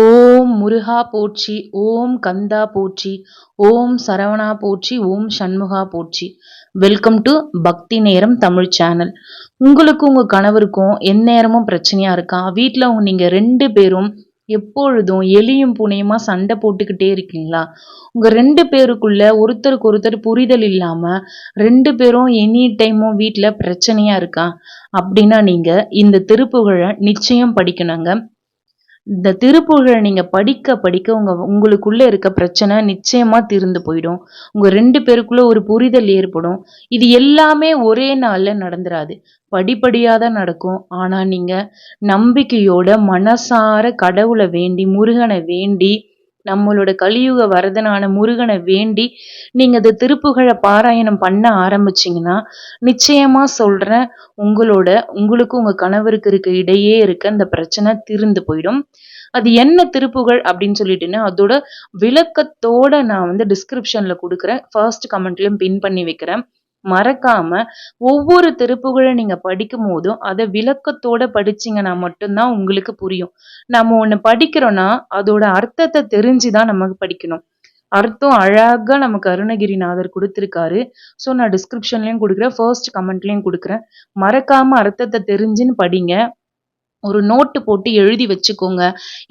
ஓம் முருகா போற்றி ஓம் கந்தா போற்றி ஓம் சரவணா போற்றி ஓம் சண்முகா போற்றி. வெல்கம் டு பக்தி நேரம் தமிழ் சேனல். உங்களுக்கும் உங்கள் கணவருக்கும் எந்நேரமும் பிரச்சனையாக இருக்கா? வீட்டில் நீங்கள் ரெண்டு பேரும் எப்பொழுதும் எலியும் புனையுமா சண்டை போட்டுக்கிட்டே இருக்கீங்களா? உங்கள் ரெண்டு பேருக்குள்ள ஒருத்தருக்கு ஒருத்தர் புரிதல் இல்லாமல் ரெண்டு பேரும் எனி டைமும் வீட்டில் பிரச்சனையாக இருக்கா? அப்படின்னா நீங்கள் இந்த திருப்புகழை நிச்சயம் படிக்கணுங்க. இந்த திருப்புகழை நீங்கள் படிக்க படிக்க உங்கள் உங்களுக்குள்ளே இருக்க பிரச்சனை நிச்சயமாக தீர்ந்து போயிடும். உங்கள் ரெண்டு பேருக்குள்ள ஒரு புரிதல் ஏற்படும். இது எல்லாமே ஒரே நாளில் நடந்துராது. படிப்படியாக தான் நடக்கும். ஆனால் நீங்கள் நம்பிக்கையோட மனசார கடவுளை வேண்டி முருகனை வேண்டி நம்மளோட கலியுக வரதனான முருகனை வேண்டி நீங்க இந்த திருப்புகழை பாராயணம் பண்ண ஆரம்பிச்சீங்கன்னா நிச்சயமா சொல்றேன் உங்களோட உங்களுக்கும் உங்க கணவருக்கு இருக்க இடையே இருக்க அந்த பிரச்சனை தீர்ந்து போயிடும். அது என்ன திருப்புகழ் அப்படின்னு சொல்லிட்டுன்னா அதோட விளக்கத்தோட நான் வந்து டிஸ்கிரிப்ஷன்ல கொடுக்குறேன். ஃபர்ஸ்ட் கமெண்ட்லயும் பின் பண்ணி வைக்கிறேன். மறக்காம ஒவ்வொரு திருப்புகழை நீங்க படிக்கும் போதும் அதை விளக்கத்தோட படிச்சீங்கன்னா மட்டும்தான் உங்களுக்கு புரியும். நம்ம ஒண்ணு படிக்கிறோம்னா அதோட அர்த்தத்தை தெரிஞ்சுதான் நமக்கு படிக்கணும். அர்த்தம் அழகா நமக்கு அருணகிரிநாதர் கொடுத்துருக்காரு. ஸோ நான் டிஸ்கிரிப்ஷன்லையும் கொடுக்குறேன் ஃபர்ஸ்ட் கமெண்ட்லையும் கொடுக்குறேன். மறக்காம அர்த்தத்தை தெரிஞ்சுன்னு படிங்க. ஒரு நோட்டு போட்டு எழுதி வச்சுக்கோங்க.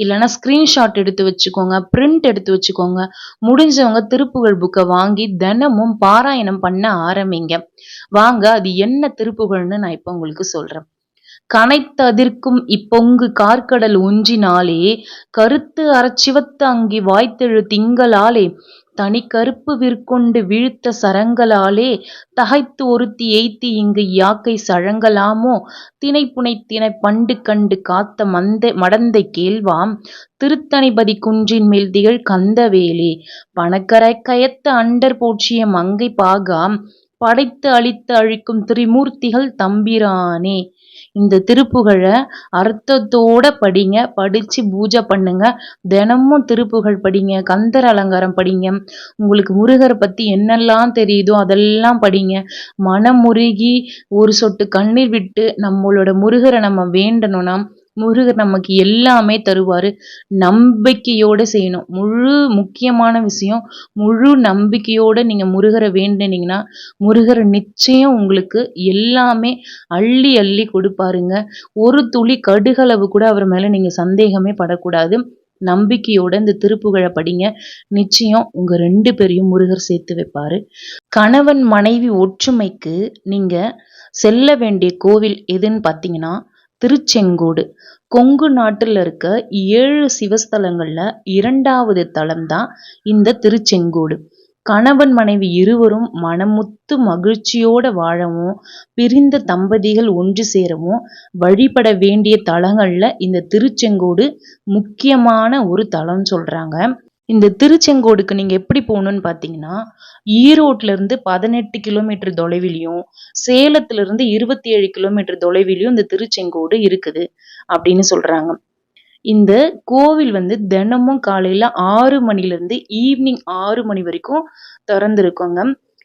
இல்லைன்னா ஸ்க்ரீன்ஷாட் எடுத்து வச்சுக்கோங்க பிரிண்ட் எடுத்து வச்சுக்கோங்க. முடிஞ்சவங்க திருப்புகழ் புக்கை வாங்கி தினமும் பாராயணம் பண்ண ஆரம்பிங்க. வாங்க அது என்ன திருப்புகழ்னு நான் இப்போ உங்களுக்கு சொல்கிறேன் கனைத்ததிர்க்கும் இப்பொங்கு கார்கடல் ஒன்றினாலே கருத்து அறச்சிவத்து அங்கி வாய்த்தெழு திங்களாலே தனி கருப்பு விற்கொண்டு விழுத்த சரங்களாலே தகைத்து ஒருத்தி எய்த்தி இங்கு யாக்கை சழங்கலாமோ தினை புனைத்தினை பண்டு கண்டு காத்த மந்த மடந்தை கேள்வாம் திருத்தணிபதி குன்றின் மேல் திகழ் கந்தவேலே பணக்கரை கயத்த அண்டர் போற்றிய மங்கை பாகாம் படைத்து அழித்து அழிக்கும் திரிமூர்த்திகள் தம்பிரானே. இந்த திருப்புகழை அர்த்தத்தோட படிங்க. படிச்சு பூஜை பண்ணுங்க. தினமும் திருப்புகழ் படிங்க. கந்தர் அலங்காரம் படிங்க. உங்களுக்கு முருகரை பத்தி என்னெல்லாம் தெரியுதோ அதெல்லாம் படிங்க. மனம் முருகி ஒரு சொட்டு கண்ணீர் விட்டு நம்மளோட முருகரை நம்ம வேண்டணும்னா முருகர் நமக்கு எல்லாமே தருவார். நம்பிக்கையோடு செய்யணும். முழு முக்கியமான விஷயம் முழு நம்பிக்கையோடு நீங்கள் முருகரை வேண்டினீங்கன்னா முருகர் நிச்சயம் உங்களுக்கு எல்லாமே அள்ளி அள்ளி கொடுப்பாருங்க. ஒரு துளி கடுகளவு கூட அவர் மேலே நீங்கள் சந்தேகமே படக்கூடாது. நம்பிக்கையோட இந்த திருப்புகழை படிங்க. நிச்சயம் உங்க ரெண்டு பேரையும் முருகர் சேர்த்து வைப்பாரு. கணவன் மனைவி ஒற்றுமைக்கு நீங்க செல்ல வேண்டிய கோவில் எதுன்னு பார்த்தீங்கன்னா திருச்செங்கோடு. கொங்கு நாட்டில் இருக்க ஏழு சிவஸ்தலங்களில் இரண்டாவது தலம் தான் இந்த திருச்செங்கோடு. கணவன் மனைவி இருவரும் மனமுத்து மகிழ்ச்சியோட வாழவும் பிரிந்த தம்பதிகள் ஒன்று சேரவும் வழிபட வேண்டிய தலங்களில் இந்த திருச்செங்கோடு முக்கியமான ஒரு தலம்னு சொல்கிறாங்க இந்த திருச்செங்கோடுக்கு நீங்கள் எப்படி போகணுன்னு பார்த்தீங்கன்னா ஈரோட்லேருந்து பதினெட்டு கிலோமீட்டர் தொலைவிலையும் சேலத்துலேருந்து இருபத்தி ஏழு கிலோமீட்டர் தொலைவிலையும் இந்த திருச்செங்கோடு இருக்குது அப்படின்னு சொல்கிறாங்க இந்த கோவில் வந்து தினமும் காலையில் ஆறு மணிலேருந்து ஈவினிங் ஆறு மணி வரைக்கும் திறந்துருக்கோங்க.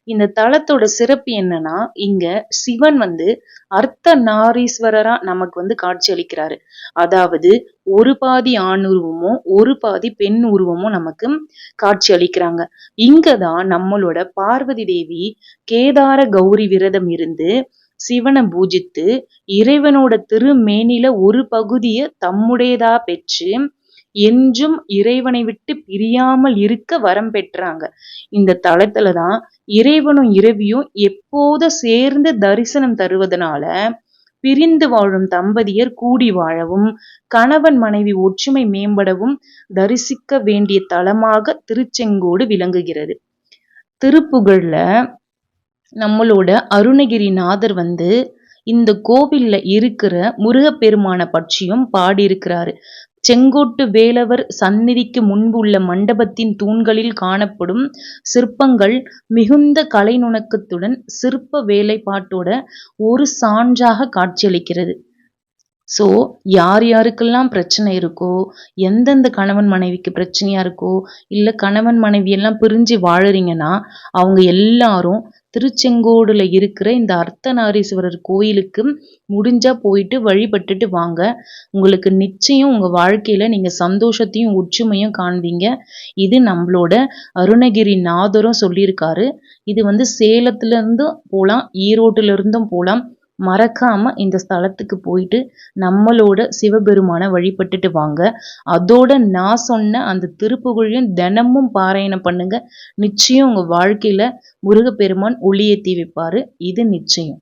இந்த தலத்தோட சிறப்பு என்னன்னா இங்க சிவன் வந்து அர்த்த நாரீஸ்வரரா நமக்கு வந்து காட்சி அளிக்கிறாரு. அதாவது ஒரு பாதி ஆண் உருவமும் ஒரு பாதி பெண் உருவமும் நமக்கு காட்சி அளிக்கிறாங்க. இங்கதான் நம்மளோட பார்வதி தேவி கேதார கௌரி விரதம் இருந்து சிவனை பூஜித்து இறைவனோட திருமேனில ஒரு பகுதியை தம்முடையதா பெற்று என்றும் இறைவனை விட்டு பிரியாமல் இருக்க வரம் பெற்றாங்க. இந்த தளத்துல தான் இறைவனும் இரவியும் எப்போத சேர்ந்து தரிசனம் தருவதனால பிரிந்து வாழும் தம்பதியர் கூடி வாழவும் கணவன் மனைவி ஒற்றுமை மேம்படவும் தரிசிக்க வேண்டிய தலமாக திருச்செங்கோடு விளங்குகிறது. திருப்புகழ்ல நம்மளோட அருணகிரிநாதர் வந்து இந்த கோவில்ல இருக்கிற முருகப்பெருமான பற்றியும் பாடியிருக்கிறாரு. செங்கோட்டு வேலவர் சந்நிதிக்கு முன்பு உள்ள மண்டபத்தின் தூண்களில் காணப்படும் சிற்பங்கள் மிகுந்த கலைநுணுக்கத்துடன் சிற்ப வேலைப்பாட்டோட ஒரு சான்றாக காட்சியளிக்கிறது. ஸோ யார் யாருக்கெல்லாம் பிரச்சனை இருக்கோ எந்தெந்த கணவன் மனைவிக்கு பிரச்சனையாக இருக்கோ இல்லை கணவன் மனைவியெல்லாம் பிரிஞ்சு வாழறீங்கன்னா அவங்க எல்லாரும் திருச்செங்கோடில் இருக்கிற இந்த அர்த்தநாரீஸ்வரர் கோயிலுக்கு முடிஞ்சால் போயிட்டு வழிபட்டுட்டு வாங்க. உங்களுக்கு நிச்சயம் உங்கள் வாழ்க்கையில் நீங்கள் சந்தோஷத்தையும் ஒற்றுமையும் காண்பீங்க. இது நம்மளோட அருணகிரி நாதரும் சொல்லியிருக்காரு. இது வந்து சேலத்துலேருந்தும் போகலாம் ஈரோட்டிலிருந்தும் போகலாம் மறக்காம இந்த ஸ்தலத்துக்கு போயிட்டு நம்மளோட சிவபெருமானை வழிபட்டுட்டு வாங்க. அதோட நான் சொன்ன அந்த திருப்புகழையும் தினமும் பாராயணம் பண்ணுங்க. நிச்சயம் உங்க வாழ்க்கையில முருகப்பெருமான் ஒளியேத்தி வைப்பாரு. இது நிச்சயம்.